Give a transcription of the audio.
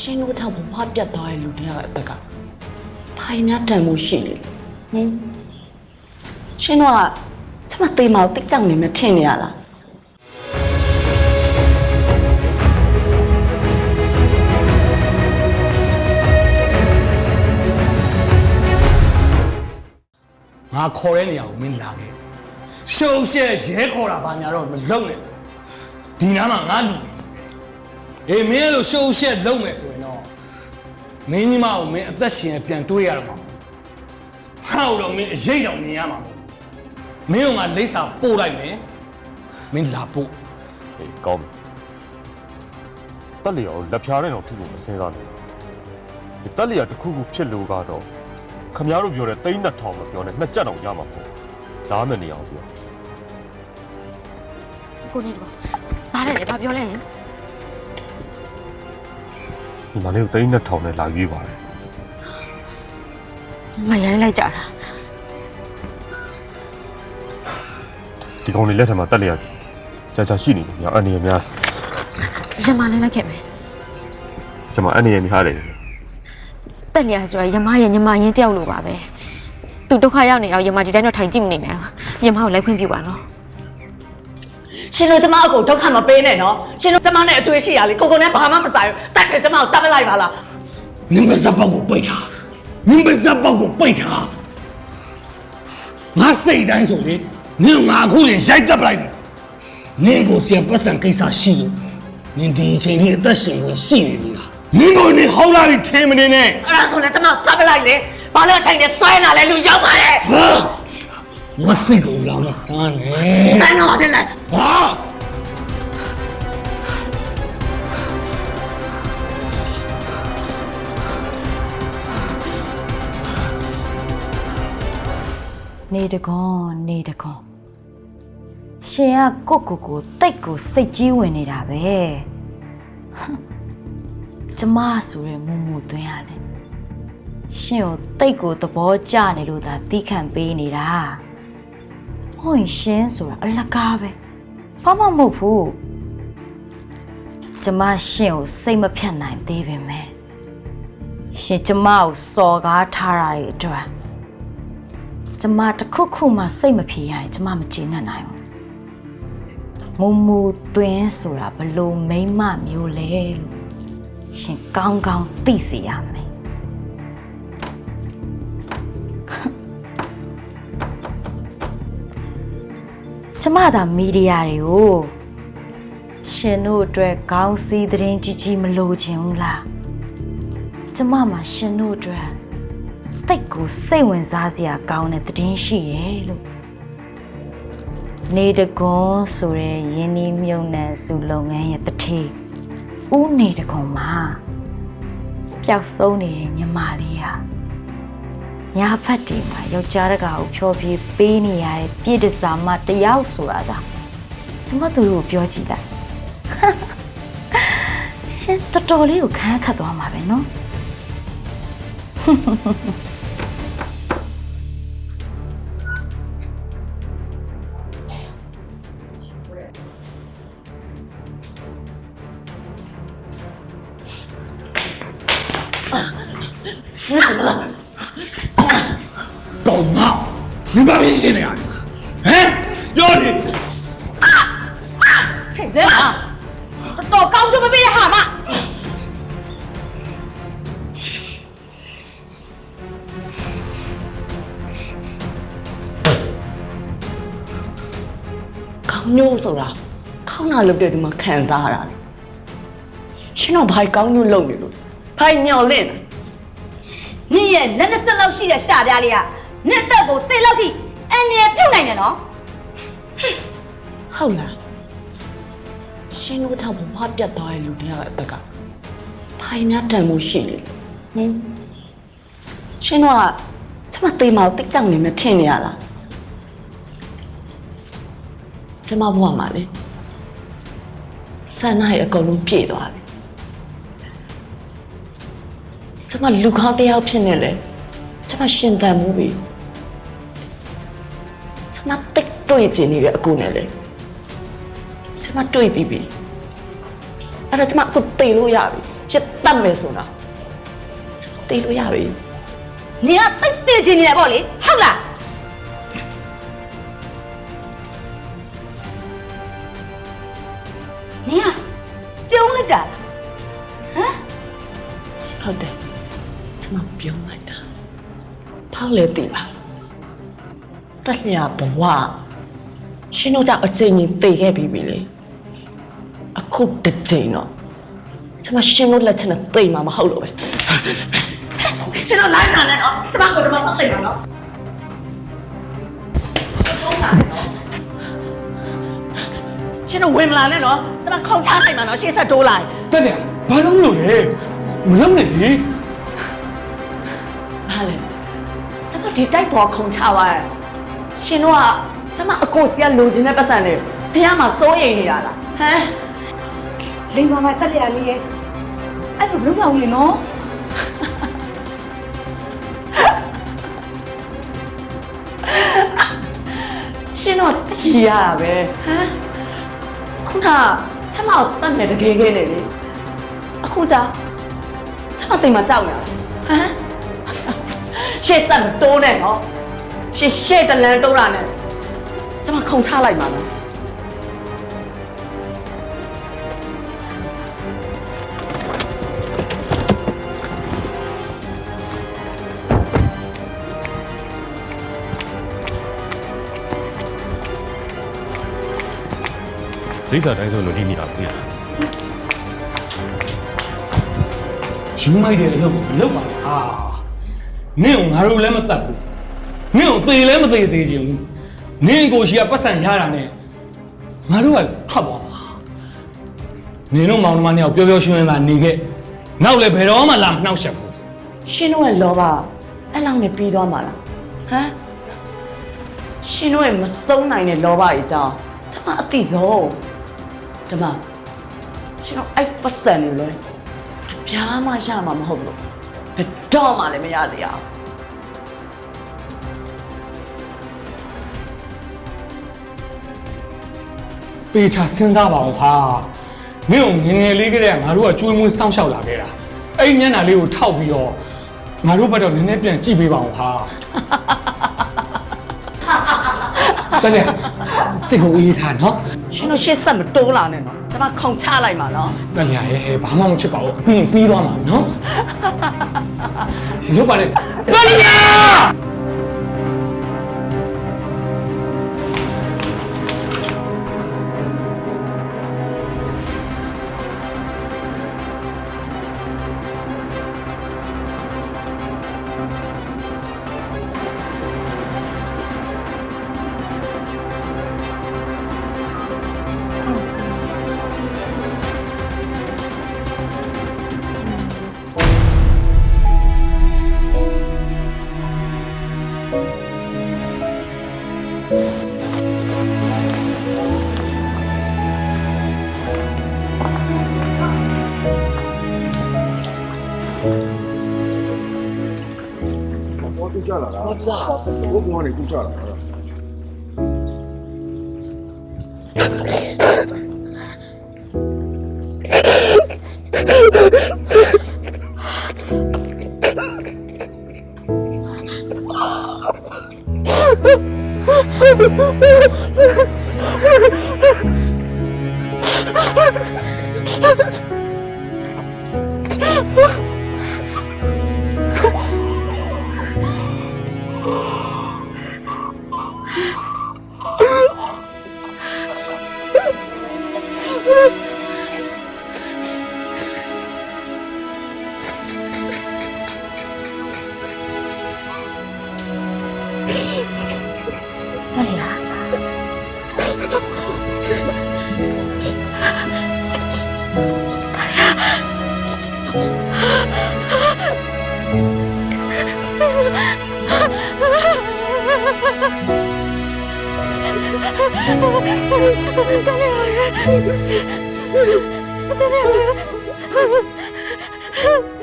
ရှင်တို့ကြောင့်ဘဝပြတ်သွားတဲ့လူတယောက်ရဲ့အသက်ကဖိုင်နာတန်မှုရှိနေလို့ဟင်ရှင်တို့ကကျမတေးမောင်တိတ်ကြောင်နေမှထင်နေရလားငါခေါ်တဲ့နေရာကိုမင်းလာခဲ့ရှုပ်ရှက်ရဲခေါ်တာဘာညာတော့မလုပ်နဲ့ဒီနားမှာငါလူနေ အေးမင်းအဲ့လိုရှုပ်ရှက်လုပ်မယ်ဆိုရင်တော့မင်းကြီးမကိုမင်းအသက်ရှင်ပြန်တွေးရတော့မှာဟောက်တော့မင်းအရေးတော်မြင်ရမှာမင်းကငါလိမ့်စာပို့လိုက်မယ်မင်းလာပို့ဟေးကောင်းပြီတက်လျောကိုလက်ဖြားတဲ့တော့ထိဖို့မစင်းစားနဲ့ဒီတက်လျောတစ်ခုခုဖြစ်လို့ကတော့ခမများတို့ပြောတဲ့တိန်း2000မပြောနဲ့နှစ်ကြက်တောင်ရမှာပေါ့ဒါမှမနေအောင်ပြောကိုနေတော့ဘာလဲလဲဘာပြောလဲဟင် ဒီမလေးကိုတိန်း2000နဲ့လာရွေးပါတယ်မရိုင်းလိုက်ကြတာဒီကောင်လေးလက်ထက်မှာတက်လျောကြာကြာရှိနေတယ်ညာအနေရများရမလည်းလိုက်ခဲ့မယ်ကျွန်မအနေရများတယ်တက်လျာဆိုရရမရဲ့ညမရင်းတယောက်လိုပါပဲသူဒုက္ခရောက်နေတော့ရမဒီတိုင်းတော့ထိုင်ကြည့်မနေနဲ့ရမကိုလိုက်ခွင့်ပြုပါနော် ရှင်တို့ကျမအကိုဒုက္ခမပေးနဲ့နော်ရှင်တို့ကျမနဲ့အကျွေးရှိရလေကိုကိုနဲ့ဘာမှမဆိုင်ဘူးတတ်တယ်ကျမကိုတတ်မလိုက်ပါလားမင်းပါဇက်ပေါက်ကိုပိတ်ထားမင်းပါဇက်ပေါက်ကိုပိတ်ထားငါစိတ်တိုင်းဆိုလေနင်ငါအခုရင်ရိုက်တက်ပလိုက်တယ်နင်ကိုစီပတ်စံကိစ္စရှိလို့နင်ဒီအချိန်လေးအသက်ရှင်ဝင်ရှိနေပြီလားနင်ကိုနင်ဟောက်လာပြီးထင်မနေနဲ့အဲ့ဒါဆိုလည်းကျမကိုတတ်မလိုက်လေဘာလို့ထိုင်နေဆွဲနာလဲလူရောက်ပါရဲ့ဟာ ငါစိတ်ကိုလာမဆန်းနဲ့ဆန်းတော့တယ်လေဟာနေတကွန်နေတကွန်ရှင်ကကိုကိုကိုတိတ်ကိုစိတ်ကြီးဝင်နေတာပဲဟမ်ကျမဆိုရမူမူသွင်းရတယ်ရှင်ကိုတိတ်ကိုသဘောကျနေလို့သာတီးခံပေးနေတာ ဟိုရင်ရှင်ဆိုတာအလကားပဲဘာမှမဟုတ်ဘူးကျမရှင်ကိုစိတ်မဖြတ်နိုင်သေးပေမဲ့ရှင်ကျမကိုစော်ကားထားတာတွေအတွက်ကျမတစ်ခုခုမှစိတ်မဖြေရရင်ကျမမကျေနပ်နိုင်ဘူးမူမူသွင်းဆိုတာဘလို့မိမ့်မမျိုးလဲလို့ရှင်ကောင်းကောင်းသိစေရမယ် ကျမသာမီဒီယာတွေကိုရှင်တို့အတွက်ကောင်းစီးသတင်းကြီးကြီးမလိုချင်ဘူးလားကျမမှာရှင်တို့အတွက်တိတ်ကိုစိတ်ဝင်စားစရာကောင်းတဲ့သတင်းရှိတယ်လို့နေတကွန်ဆိုတဲ့ယင်းဒီမြုံနှံစုလုပ်ငန်းရဲ့တထေးဦးနေတကွန်မှာပျောက်ဆုံးနေတဲ့ညီမလေးဟာ ညာဖက်တီမှာယောက်ျားတကာကိုဖြောပြေးပေးနေရတဲ့ပြည့်တစားမတယောက်ဆိုတာသာကျမတို့ကိုပြောကြည့်လိုက်ရှင်တော်တော်လေးကိုခန်းခတ်သွားမှာပဲနော် ကောင်းမမင်းဘာဖြစ်ရှင်နေရလဲဟမ်ပြောတယ်ထိတ်စဲပါတော်ကောင်းချမပေးတဲ့ဟာမကောင်းညို့ဆိုတာခေါင်းနာလုပ်တဲ့ဒီမှာခံစားရတာလေရှင်တော့ဘာကောင်းညို့လုပ်နေလို့ဘာမျော်လင့်လဲနင့်ရဲ့လက်နှစ်စက်လောက်ရှိတဲ့ရှာပြားလေးက နင့်အသက်ကိုတိတ်လောက်ထိအန်ရပြုတ်နိုင်တယ်နော်ဟုတ်လားရှင်တို့ကြောင့်ဘဝပြတ်သွားတဲ့လူတယောက်ရဲ့အသက်ကဖိုင်နာတန်မှုရှိနေလို့ဟင်ရှင်တို့ကကျမတေးမောင်တိတ်ကြောင်နေမှထင်နေရလားကျမဘဝမှာလေဆန္ဒရဲ့အကုန်လုံးပြည့်သွားပြီကျမလူကောင်းတစ်ယောက်ဖြစ်နေလေကျမရှင်သန်မှုပြီ ကျမတိတ်တွေ့ချင်နေပြီအကူနဲ့လေကျမတွေ့ပြီးပြီအဲ့တော့ကျမအခုတေလို့ရပြီရှစ်တတ်မယ်ဆိုတာတေးလို့ရပြီနေကတိတ်တည်ချင်နေတယ်ပေါ့လေဟုတ်လားနေကပြုံးလိုက်တာဟမ်ဟုတ်တယ်ကျွန်မပြုံးလိုက်တာဖောက်လေတည်ပါ တက်လျာဘဝရှင်တို့ကြောင့်အချိန်ကြီးတည်ခဲ့ပြီပြီလေအခုတစ်ချိန်တော့ကျွန်မရှင်တို့လက်ချက်နဲ့တိတ်မှာမဟုတ်လို့ပဲရှင်တို့လိုက်နာနဲ့တော့ကျွန်မကိုတော့မသိမှာနော်ရှင်တို့ဝင်မလာနဲ့နော်ကျွန်မခုံချနိုင်မှာနော်ရှေ့ဆက်တိုးလိုက်တက်တယ်ဘာလို့မလုပ်လဲမလုပ်နဲ့လေဟာလေကျမဒီတိုက်ပေါ်ခုံချပါရဲ့ ရှင်တို့ကကျမအကိုစီကလိုချင်တဲ့ပတ်စံတွေဘုရားမှာစိုးရိမ်နေတာလားဟမ်လိန်ပါပါတက်လျာလေးရဲ့အဲ့လိုလုံးအောင်လေနော်ရှင်တို့တည်ရတာပဲဟမ်ခုနကျမကိုတတ်နေတကယ်ခဲ့နေလေအခုကျကျမတိမ်မှာကြောက်နေတာဟမ်ရှေ့ဆက်မတိုးနဲ့နော် ရှေ့ရှေ့တလန်တိုးတာနဲ့ကျမခုံချလိုက်ပါလားဒိဋ္ဌာတိုင်းဆိုလို့ဒီမိတာပြရယူမိုက်တယ်လို့မလုပ်ပါနဲ့ဟာနင့်ကိုငါတို့လည်းမတတ်ဘူးနင့်ကို သေလည်းမသေစေချင်ဘူးနင့်ကိုရှိကပတ်စံရတာနဲ့ငါတို့ကထွက်သွားမှာနင်တို့မောင်နှမနှစ်ယောက်ပျော်ပျော်ရွှင်ရွှင်သာနေခဲ့နောက်လည်းဘယ်တော့မှလာမနှောက်ယှက်ဘူးရှင်တို့ရဲ့လောဘအဲ့လောက်နဲ့ပြီးသွားမှာလားဟမ်ရှင်တို့ရဲ့မဆုံးနိုင်တဲ့လောဘကြီးကြောင့်ကျွန်မအတိဆုံးဓမ္မရှင်တို့အဲ့ပတ်စံနေလဲအပြားမှရမှာမဟုတ်ဘူးဘယ်တော့မှလည်းမရသေးအောင် ပေချာစဉ်းစားပါအောင်ဟာနင့်ကိုငယ်ငယ်လေးကတည်းကငါတို့ကကြွေးမွေးစောင့်ရှောက်လာခဲ့တာအဲ့ဒီမျက်နှာလေးကိုထောက်ပြီးတော့ငါတို့ဘက်တော့နည်းနည်းပြန်ကြည့်ပေးပါအောင်ဟာတနေ့စိတ်ကိုအေးထားနော်ရှင်တို့ရှေ့ဆက်မတိုးလာနဲ့နော်ကျွန်မခုံချလိုက်မှာနော်တလျာရဲ့ဘာမှမဖြစ်ပါဘူးအပြင်ပြီးသွားမှာနော်ရုပ် ကြလာတာဟုတ်ကြလားဘုကုံကနေကူကြလာတာ 那里啊。大脸儿，大脸儿，大脸儿。